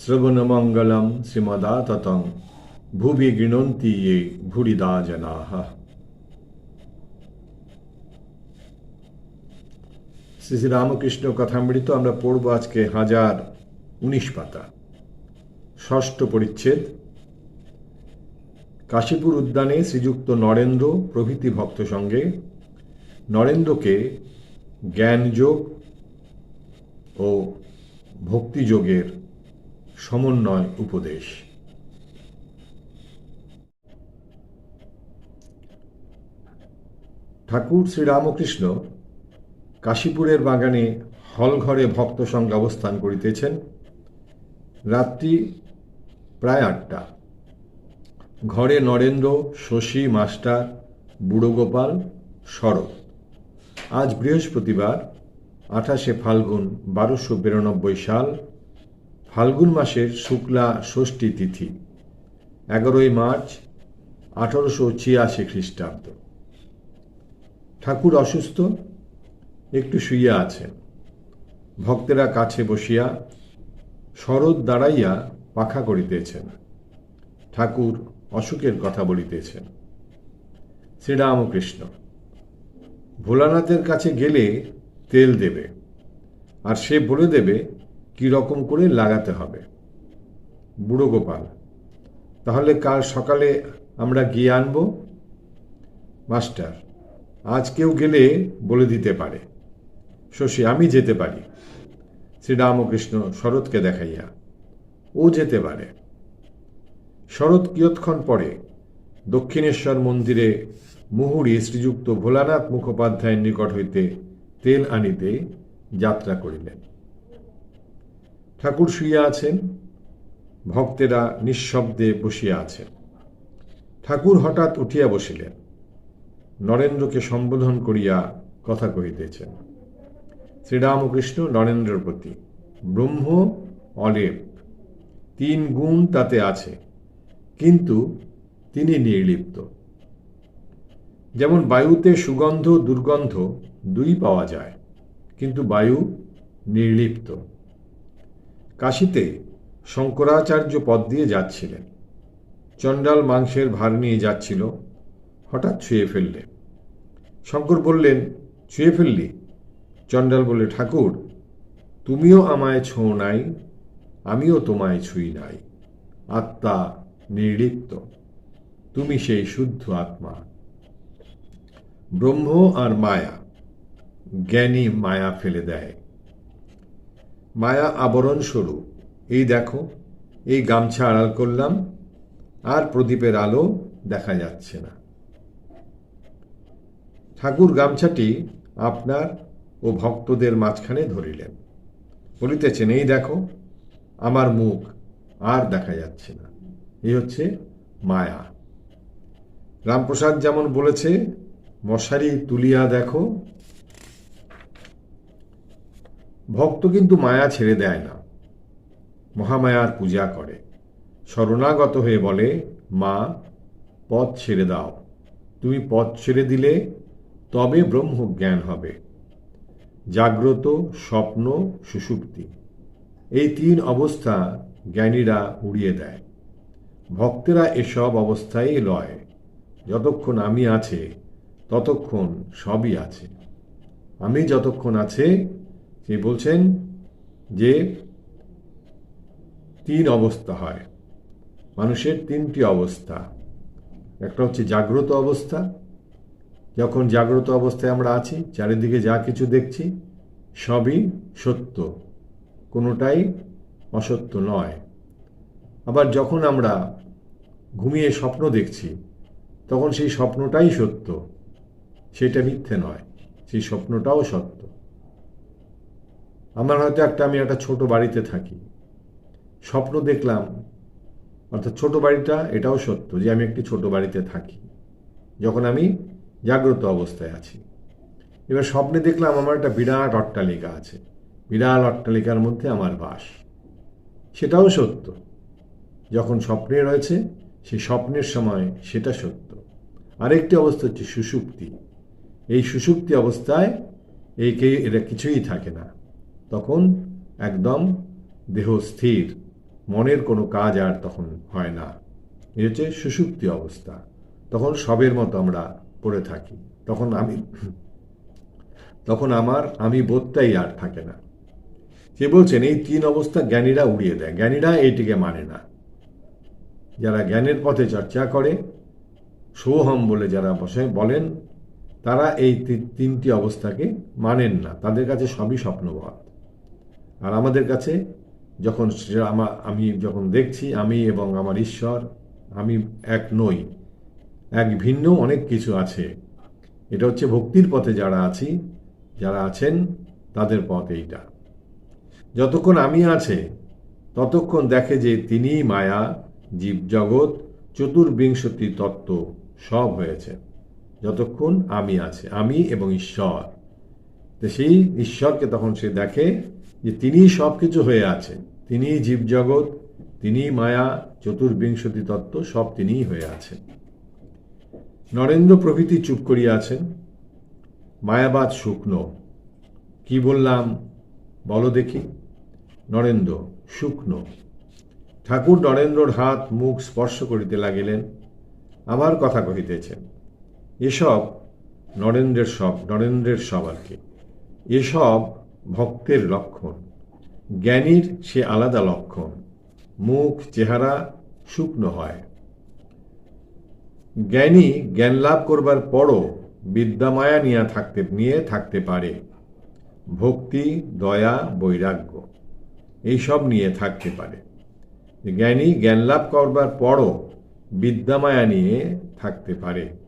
শ্রবণমঙ্গলম শ্রীমদাততং ভুবি গৃণন্তি ये ভুরিদা জনাহ শ্রী শ্রী রামকৃষ্ণ কথামৃত আমরা পড়ব আজকে হাজার উনিশ পাতা। ষষ্ঠ পরিচ্ছেদ। কাশীপুর উদ্যানে শ্রীযুক্ত নরেন্দ্র প্রভৃতি ভক্ত সঙ্গে নরেন্দ্রকে জ্ঞানযোগ ও ভক্তিযোগের সমন্বয় উপদেশ। ঠাকুর শ্রীরামকৃষ্ণ কাশীপুরের বাগানে হলঘরে ভক্ত সঙ্গে অবস্থান করিতেছেন। রাত্রি প্রায় আটটা। ঘরে নরেন্দ্র, শশী, মাস্টার, বুড়োগোপাল, শরৎ। আজ বৃহস্পতিবার, আঠাশে ফাল্গুন, বারোশো বিরানব্বই সাল ফাল্গুন মাসের শুক্লা ষষ্ঠী তিথি, এগারোই মার্চ, আঠারোশো ছিয়াশি খ্রিস্টাব্দ। ঠাকুর অসুস্থ, একটু শুইয়া আছেন। ভক্তেরা কাছে বসিয়া শরৎ দাঁড়াইয়া পাখা করিতেছেন। ঠাকুর অসুখের কথা বলিতেছেন। শ্রীরামকৃষ্ণ, ভোলানাথের কাছে গেলে তেল দেবে, আর সে বলে দেবে রকম করে লাগাতে হবে? বুড়ো গোপাল, তাহলে কাল সকালে আমরা গিয়ে আনব? মাস্টার, আজ কেউ গেলে বলে দিতে পারে। শশী, আমি যেতে পারি। শ্রীরামকৃষ্ণ শরৎকে দেখাইয়া, ও যেতে পারে। শরৎ কিয়ৎক্ষণ পরে দক্ষিণেশ্বর মন্দিরে মুহুরি শ্রীযুক্ত ভোলানাথ মুখোপাধ্যায়ের নিকট হইতে তেল আনিতে যাত্রা করিলেন। ঠাকুর শুইয়া আছেন, ভক্তেরা নিঃশব্দে বসিয়া আছেন। ঠাকুর হঠাৎ উঠিয়া বসিলেন, নরেন্দ্রকে সম্বোধন করিয়া কথা কহিতেছেন, শ্রীরামকৃষ্ণ নরেন্দ্রের প্রতি, ব্রহ্ম, অলেপ, তিন গুণ তাতে আছে, কিন্তু তিনি নির্লিপ্ত। যেমন বায়ুতে সুগন্ধ, দুর্গন্ধ দুই পাওয়া যায়, কিন্তু বায়ু নির্লিপ্ত। কাশিতে শঙ্করাচার্য পদ দিয়ে যাচ্ছিলেন। চণ্ডাল মাংসের ভার নিয়ে যাচ্ছিল, হঠাৎ ছুঁয়ে ফেললে। শঙ্কর বললেন, ছুঁয়ে ফেললি? চণ্ডাল বলে ঠাকুর, তুমিও আমায় ছোঁ নাই, আমিও তোমায় ছুঁই নাই। আত্মা নির্লিপ্ত, তুমি সেই শুদ্ধ আত্মা। ব্রহ্ম আর মায়া, জ্ঞানী মায়া ফেলে দেয়। মায়া আবরণ স্বরূপ। এই দেখো, এই গামছা আড়াল করলাম, আর প্রদীপের আলো দেখা যাচ্ছে না। ঠাকুর গামছাটি আপনার ও ভক্তদের মাঝখানে ধরিলেন। বলিতেছেন, এই দেখো, আমার মুখ আর দেখা যাচ্ছে না। এই হচ্ছে মায়া। রামপ্রসাদ যেমন বলেছে, মশারি তুলিয়া দেখো ভক্ত কিন্তু মায়া ছেড়ে দেয় না। মহামায়ার পূজা করে। শরণাগত হয়ে বলে, মা, পথ ছেড়ে দাও। তুমি পথ ছেড়ে দিলে তবে ব্রহ্মজ্ঞান হবে। জাগ্রত স্বপ্ন সুষুপ্তি এই তিন অবস্থা জ্ঞানীরা উড়িয়ে দেয়। ভক্তেরা এসব অবস্থায় লয়। যতক্ষণ আমি আছে, ততক্ষণ সবই আছে। আমি যতক্ষণ আছে সে বলছেন যে তিন অবস্থা হয়। মানুষের তিনটি অবস্থা। একটা হচ্ছে জাগ্রত অবস্থা। যখন জাগ্রত অবস্থায় আমরা আছি, চারিদিকে যা কিছু দেখছি, সবই সত্য। কোনোটাই অসত্য নয়। আবার যখন আমরা ঘুমিয়ে স্বপ্ন দেখছি, তখন সেই স্বপ্নটাই সত্য। সেটা মিথ্যে নয়। সেই স্বপ্নটাও সত্য। আমার হয়তো একটা, আমি একটা ছোট বাড়িতে থাকি। স্বপ্ন দেখলাম, অর্থাৎ ছোট বাড়িটা, এটাও সত্য যে আমি একটি ছোট বাড়িতে থাকি। যখন আমি জাগ্রত অবস্থায় আছি। এবার স্বপ্নে দেখলাম আমার একটা বিরাট অট্টালিকা আছে। বিরাট অট্টালিকার মধ্যে আমার বাস। সেটাও সত্য। যখন স্বপ্নে রয়েছে সেই স্বপ্নের সময় সেটা সত্য। আরেকটি অবস্থা হচ্ছে সুষুপ্তি। এই সুষুপ্তি অবস্থায় এই কে এটা কিছুই থাকে না। তখন একদম দেহ স্থির, মনের কোনো কাজ আর তখন হয় না। এ হচ্ছে সুষুপ্তি অবস্থা। তখন সবের মতো আমরা পড়ে থাকি। তখন আমি, তখন আমার আমি বোধটাই আর থাকে না। সে বলছেন, এই তিন অবস্থা জ্ঞানীরা উড়িয়ে দেয়। জ্ঞানীরা এইটিকে মানে না। যারা জ্ঞানের পথে চর্চা করে, সোহম বলে যারা বসে, বলেন, তারা এই তিনটি অবস্থাকে মানেন না। তাদের কাছে সবই স্বপ্নবধ আর আমাদের কাছে যখন আমি যখন দেখছি, আমি এবং আমার ঈশ্বর, আমি এক নই। এক ভিন্ন অনেক কিছু আছে। এটা হচ্ছে ভক্তির পথে যারা আছি, যারা আছেন, তাদের পথ এইটা। যতক্ষণ আমি আছে, ততক্ষণ দেখে যে তিনি মায়া জীবজগৎ চতুর্বিংশতি তত্ত্ব সব হয়েছে। যতক্ষণ আমি আছে, আমি এবং ঈশ্বর। তো সেই ঈশ্বরকে তখন সে দেখে যে তিনি সব কিছু হয়ে আছেন। তিনি জীবজগৎ তিনি মায়া, চতুর্বিংশতি তত্ত্ব, সব তিনিই হয়ে আছেন। নরেন্দ্র প্রভৃতি চুপ করিয়াছেন। মায়াবাদ শুকনো। কি বললাম? বলো দেখি। নরেন্দ্র, শুকনো। ঠাকুর নরেন্দ্রর হাত, মুখ স্পর্শ করিতে লাগিলেন। আমার কথা কহিতেছেন, এসব নরেন্দ্রের সব নরেন্দ্রের সব আর কি। এসব ভক্তের লক্ষণ। জ্ঞানীর সে আলাদা লক্ষণ। মুখ, চেহারা শুকনো হয়। জ্ঞানী জ্ঞান লাভ করবার পরও বিদ্যামায়া নিয়ে থাকতে নিয়ে থাকতে পারে। ভক্তি, দয়া, বৈরাগ্য, এইসব নিয়ে থাকতে পারে। জ্ঞানী জ্ঞান লাভ করবার পরও বিদ্যামায়া নিয়ে থাকতে পারে।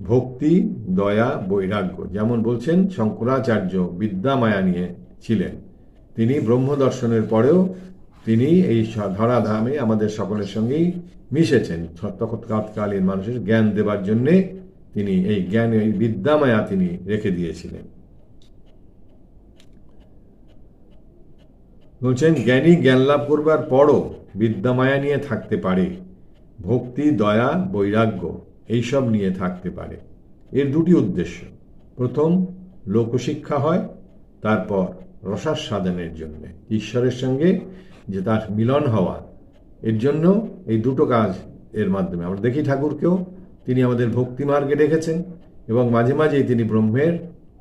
ভক্তি, দয়া, বৈরাগ্য, যেমন বলছেন শঙ্করাচার্য বিদ্যামায়া নিয়ে ছিলেন। তিনি ব্রহ্ম দর্শনের পরেও তিনি এই ধরাধামে আমাদের সকলের সঙ্গেই মিশেছেন। তৎকালীন মানুষের জ্ঞান দেবার জন্যে তিনি এই জ্ঞান এই বিদ্যামায়া তিনি রেখে দিয়েছিলেন। বলছেন, জ্ঞানী জ্ঞান লাভ করবার পরও বিদ্যামায়া নিয়ে থাকতে পারে। ভক্তি, দয়া, বৈরাগ্য এইসব নিয়ে থাকতে পারে। এর দুটি উদ্দেশ্য। প্রথম, লোকশিক্ষা হয়, তারপর রসার সাধনের জন্য। ঈশ্বরের সঙ্গে যে তার মিলন হওয়া, এর জন্য এই দুটো কাজ এর মাধ্যমে। আমরা দেখি ঠাকুরকেও, তিনি আমাদের ভক্তি মার্গে রেখেছেন এবং মাঝে মাঝেই তিনি ব্রহ্মের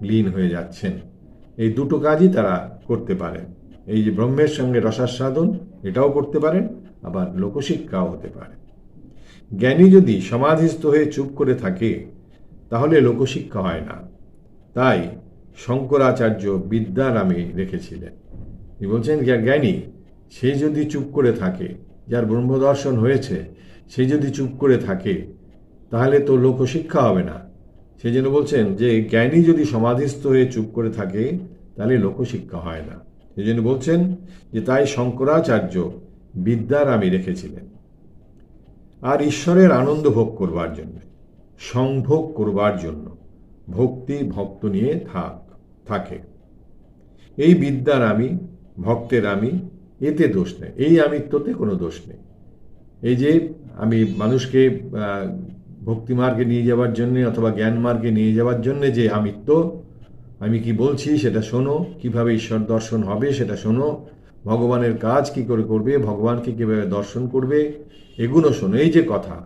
লীন হয়ে যাচ্ছেন। এই দুটো কাজই তারা করতে পারেন। এই যে ব্রহ্মের সঙ্গে রসাস্বাদন, এটাও করতে পারেন, আবার লোকশিক্ষাও হতে পারে। জ্ঞানী যদি সমাধিস্থ হয়ে চুপ করে থাকে, তাহলে লোকশিক্ষা হয় না। তাই শঙ্করাচার্য বিদ্যা নামে রেখেছিলেন। তিনি বলছেন জ্ঞানী, সে যদি চুপ করে থাকে, যার ব্রহ্মদর্শন হয়েছে, সে যদি চুপ করে থাকে, তাহলে তো লোকশিক্ষা হবে না। সেই জন্য বলছেন যে, জ্ঞানী যদি সমাধিস্থ হয়ে চুপ করে থাকে, তাহলে লোকশিক্ষা হয় না। সেই জন্য বলছেন যে, তাই শঙ্করাচার্য বিদ্যারামী রেখেছিলেন। আর ঈশ্বরের আনন্দ ভোগ করবার জন্য, সংভোগ করবার জন্য ভক্তি ভক্ত নিয়ে থাক, থাকে। এই বিদ্যার আমি, ভক্তের আমি, এতে দোষ নেই, এই আমিত্বতে কোনো দোষ নেই। এই যে আমি মানুষকে ভক্তিমার্গে নিয়ে যাওয়ার জন্যে অথবা জ্ঞান মার্গে নিয়ে যাওয়ার জন্যে যে আমিত্ব, আমি কি বলছি সেটা শোনো, কীভাবে ঈশ্বর দর্শন হবে সেটা শোনো ভগবানের কাজ কি করে করবে ভগবানকে কীভাবে দর্শন করবে, এগুলো শোনো। এই যে কথা,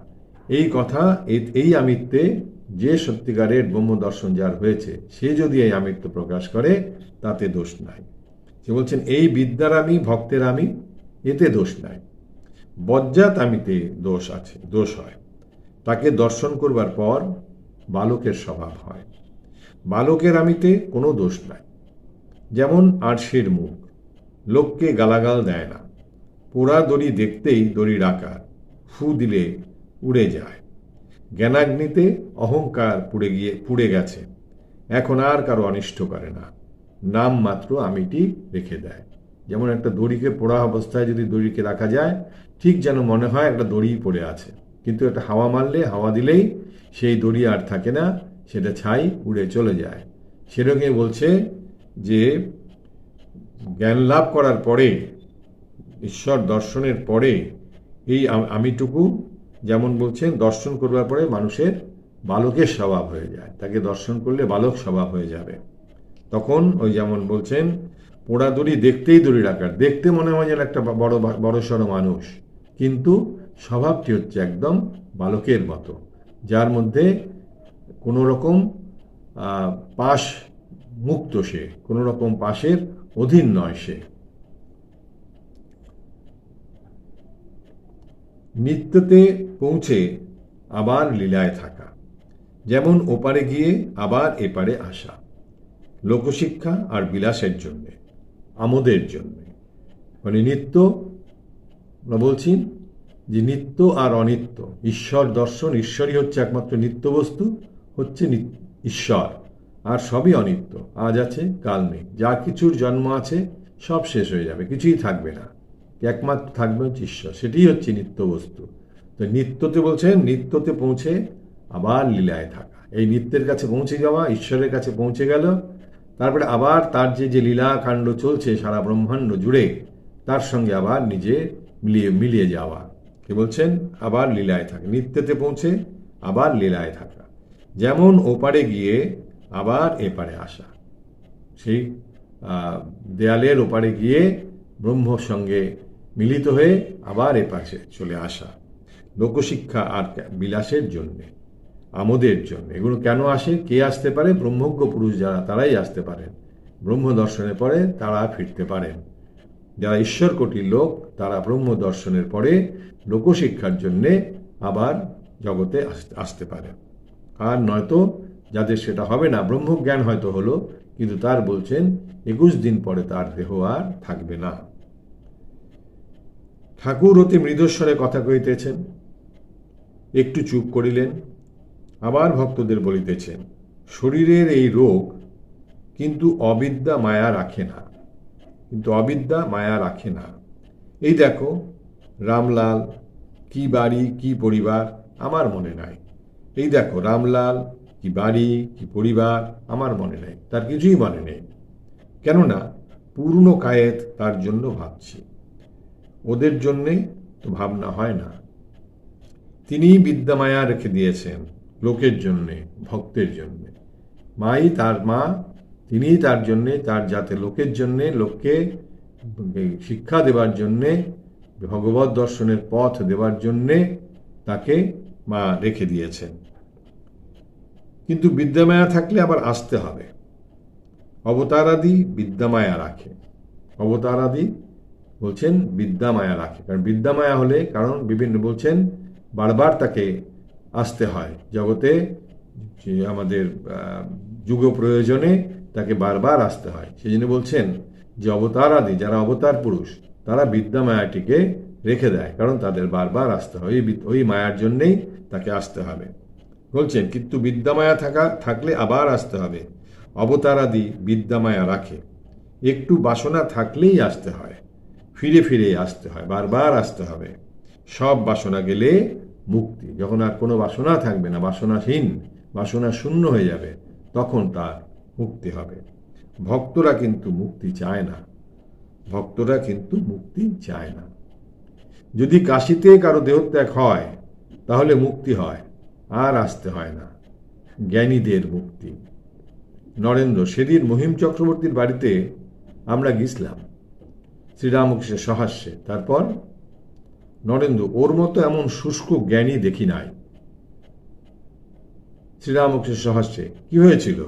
এই কথা, এই আমিত্বে যে সত্যিকারের ব্রহ্ম দর্শন যার হয়েছে, সে যদি এই আমিত্ব প্রকাশ করে, তাতে দোষ নাই। সে বলছেন, এই বিদ্যার আমি, ভক্তের আমি, এতে দোষ নাই। বজ্জাত আমিতে দোষ আছে, দোষ হয়। তাকে দর্শন করবার পর বালকের স্বভাব হয়। বালকের আমিতে কোনো দোষ নাই। যেমন আরশের মুখ লোককে গালাগাল দেয় না। পোড়া দড়ি দেখতেই দড়ির আকার ফু দিলে উড়ে যায়। জ্ঞানাগ্নিতে অহংকার পুড়ে গিয়ে, পুড়ে গেছে। এখন আর কারও অনিষ্ট করে না। নাম মাত্র আমিটি রেখে দেয়। যেমন একটা দড়িকে পোড়া অবস্থায় যদি দড়িকে রাখা যায়, ঠিক যেন মনে হয় একটা দড়ি পড়ে আছে। কিন্তু একটা হাওয়া মারলে, হাওয়া দিলেই সেই দড়ি আর থাকে না, সেটা ছাই উড়ে চলে যায়। সেরকমই বলছে যে জ্ঞান লাভ করার পরে, ঈশ্বর দর্শনের পরে, এই আমিটুকু যেমন বলছেন, দর্শন করবার পরে মানুষের বালকের স্বভাব হয়ে যায়। তাকে দর্শন করলে বালক স্বভাব হয়ে যাবে। তখন ওই যেমন বলছেন, পোড়া দড়ি দেখতেই দড়ির রাখার দেখতে মনে হয় যেন একটা বড় বড় সড়ো মানুষ। কিন্তু স্বভাবটি হচ্ছে একদম বালকের মতো। যার মধ্যে কোনো রকম পাশ মুক্ত সে। কোনো রকম পাশের অধীন নয় সে। নিত্যতে পৌঁছে আবার লীলায় থাকা। যেমন ওপারে গিয়ে আবার এপারে আসা। লোকশিক্ষা আর বিলাসের জন্যে, আমোদের জন্যে। মানে নিত্য, আমরা বলছি যে নিত্য আর অনিত্য। ঈশ্বর দর্শন ঈশ্বরই হচ্ছে একমাত্র নিত্য বস্তু, হচ্ছে ঈশ্বর। আর সবই অনিত্য। আজ আছে, কাল নেই। যা কিছুর জন্ম আছে, সব শেষ হয়ে যাবে। কিছুই থাকবে না। একমাত্র থাকবে হচ্ছে ঈশ্বর। সেটাই হচ্ছে নিত্য বস্তু। তো নিত্যতে বলছেন নিত্যতে পৌঁছে আবার লীলায় থাকা। এই নিত্যের কাছে পৌঁছে যাওয়া, ঈশ্বরের কাছে পৌঁছে গেল। তারপরে আবার তার যে যে লীলা কাণ্ড চলছে সারা ব্রহ্মাণ্ড জুড়ে, তার সঙ্গে আবার নিজে মিলিয়ে মিলিয়ে যাওয়া। কে বলছেন? আবার লীলায় থাকা। নিত্যতে পৌঁছে আবার লীলায় থাকা। যেমন ওপারে গিয়ে আবার এপারে আসা। সেই দেয়ালের ওপারে গিয়ে ব্রহ্মর সঙ্গে মিলিত হয়ে আবার এপাশে চলে আসা। লোকশিক্ষা আর বিলাসের জন্যে, আমোদের জন্য। এগুলো কেন আসে? কে আসতে পারে? ব্রহ্মজ্ঞ পুরুষ যারা, তারাই আসতে পারেন। ব্রহ্ম দর্শনের পরে তারা ফিরতে পারেন। যারা ঈশ্বর কোটির লোক, তারা ব্রহ্ম দর্শনের পরে লোকশিক্ষার জন্যে আবার জগতে আস- আসতে পারেন। আর নয়তো যাদের সেটা হবে না, ব্রহ্মজ্ঞান হয়তো হলো, কিন্তু তার বলছেন, একুশ দিন পরে তার দেহ আর থাকবে না। ঠাকুর অতি মৃদস্বরে কথা কহিতেছেন, একটু চুপ করিলেন, আবার ভক্তদের বলিতেছেন, শরীরের এই রোগ কিন্তু অবিদ্যা মায়া রাখে না, কিন্তু অবিদ্যা মায়া রাখে না। এই দেখো, রামলাল, কি বাড়ি, কি পরিবার, আমার মনে নাই। এই দেখো, রামলাল কি বাড়ি, কি পরিবার, আমার মনে নেই, তার কিছুই মনে নেই। কেননা পূর্ণ কায়েত তার জন্য ভাবছি। ওদের জন্যে তো ভাবনা হয় না। তিনিই বিদ্যামায়া রেখে দিয়েছেন লোকের জন্যে, ভক্তের জন্যে। মাই তার মা, তিনিই তার জন্যে, তার যাতে লোকের জন্যে, লোককে শিক্ষা দেবার জন্যে, ভগবত দর্শনের পথ দেবার জন্যে তাকে মা রেখে দিয়েছেন। কিন্তু বিদ্যামায়া থাকলে আবার আসতে হবে। অবতারাদি বিদ্যামায়া রাখে। অবতারাদি বলছেন বিদ্যামায়া রাখে। কারণ বিদ্যামায়া হলে, কারণ বিভিন্ন বলছেন, বারবার তাকে আসতে হয়। জগতে যে আমাদের যুগ প্রয়োজনে তাকে বারবার আসতে হয়। সেই জন্য বলছেন যে অবতার আদি যারা অবতার পুরুষ, তারা বিদ্যা মায়াটিকে রেখে দেয়। কারণ তাদের বারবার আসতে হয়। ওই ওই মায়ার জন্যেই তাকে আসতে হবে। বলছেন, কিন্তু বিদ্যামায়া থাকা, থাকলে আবার আসতে হবে। অবতারাদি বিদ্যামায়া রাখে। একটু বাসনা থাকলেই আসতে হয়। ফিরে ফিরে আসতে হয়, বারবার আসতে হবে। সব বাসনা গেলে মুক্তি। যখন আর কোনো বাসনা থাকবে না, বাসনাহীন, বাসনা শূন্য হয়ে যাবে, তখন তার মুক্তি হবে। ভক্তরা কিন্তু মুক্তি চায় না। ভক্তরা কিন্তু মুক্তি চায় না। যদি কাশিতে কারও দেহত্যাগ হয়, তাহলে মুক্তি হয়। আর আসতে হয় না। জ্ঞানীদের মুক্তি। নরেন্দ্র, সেদিন মহিম চক্রবর্তীর বাড়িতে আমরা গেছিলাম শ্রীরামকৃষ্ণের সহাস্যে। তারপর নরেন্দ্র, ওর মতো এমন শুষ্ক জ্ঞানী দেখি নাই। শ্রীরামকৃষ্ণ সহাস্যে, কি হয়েছিল?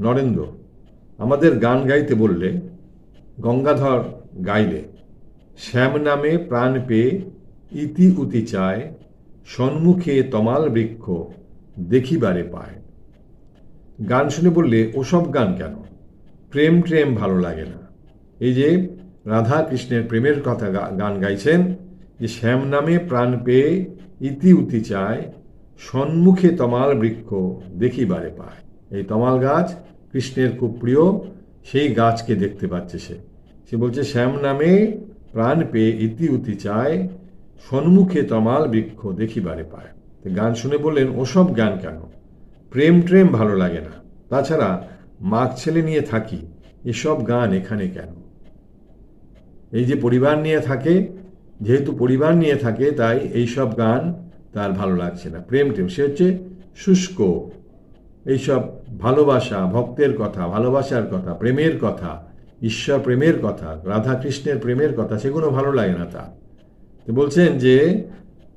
নরেন্দ্র, আমাদের গান গাইতে বললে, গঙ্গাধর গাইলে, শ্যাম নামে প্রাণ পেয়ে ইতি উতি চায় সন্মুখে তমাল বৃক্ষ দেখিবারে পায়। গান শুনে বললে, ওসব গান কেন? প্রেম প্রেম ভালো লাগে না। এই যে রাধা কৃষ্ণের প্রেমের কথা গান গাইছেন, যে শ্যাম নামে প্রাণ পেয়ে ইতি উতি চায়, সন্মুখে তমাল বৃক্ষ দেখিবারে পায়। এই তমাল গাছ কৃষ্ণের খুব প্রিয়, সেই গাছকে দেখতে পাচ্ছে সে। সে বলছে, শ্যাম নামে প্রাণ পেয়ে ইতি উতি চায় সন্মুখে তমাল বৃক্ষ দেখিবারে পায়। গান শুনে বললেন, ওসব গান কেন? প্রেম ট্রেম ভালো লাগে না। তাছাড়া মাঘ ছেলে নিয়ে থাকি, এসব গান এখানে কেন? এই যে পরিবার নিয়ে থাকে, যেহেতু পরিবার নিয়ে থাকে, তাই এইসব গান তার ভালো লাগছে না। প্রেম টেম সে হচ্ছে শুষ্ক। এইসব ভালোবাসা, ভক্তের কথা, ভালোবাসার কথা, প্রেমের কথা, ঈশ্বর প্রেমের কথা, রাধা কৃষ্ণের প্রেমের কথা, সেগুলো ভালো লাগে না তার। বলছেন যে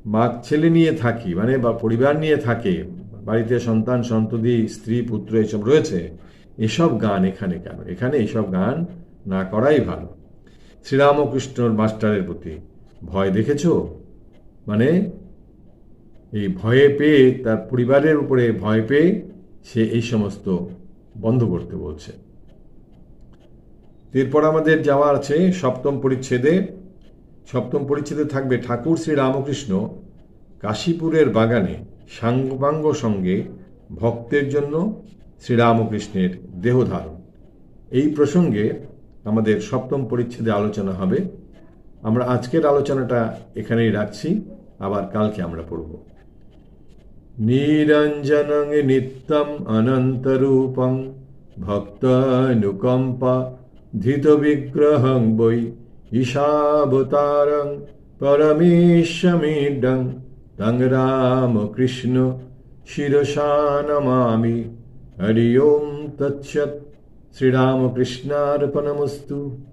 মাক ছেলে নিয়ে থাকি মানে বা পরিবার নিয়ে থাকে, বাড়িতে সন্তান, সন্ততি, স্ত্রী, পুত্র এসব রয়েছে, এসব গান এখানে কেন? এখানে এসব গান না করাই ভালো। শ্রীরামকৃষ্ণর মাস্টারের প্রতি ভয় দেখেছ? মানে এই ভয়ে পেয়ে তার পরিবারের উপরে ভয় পেয়ে সে এই সমস্ত বন্ধ করতে বলছে। এরপর আমাদের যাওয়া আছে সপ্তম পরিচ্ছেদে সপ্তম পরিচ্ছেদে থাকবে ঠাকুর শ্রী রামকৃষ্ণ কাশীপুরের বাগানে সাঙ্গাঙ্গ সঙ্গে ভক্তের জন্য শ্রীরামকৃষ্ণের দেহধারণ। এই প্রসঙ্গে আমাদের সপ্তম পরিচ্ছেদে আলোচনা হবে। আমরা আজকের আলোচনাটা এখানেই রাখছি, আবার কালকে আমরা পড়ব। নিরঞ্জনং নিত্যম অনন্তরূপং ভক্তানুকম্পা ধৃত বিগ্রহং বৈ ঈশাবতারং পরমেশমিডং তং রামকৃষ্ণ শিরসা নমামি। হরি ওম তৎসৎ। শ্রীরামকৃষ্ণার্পণমস্তু।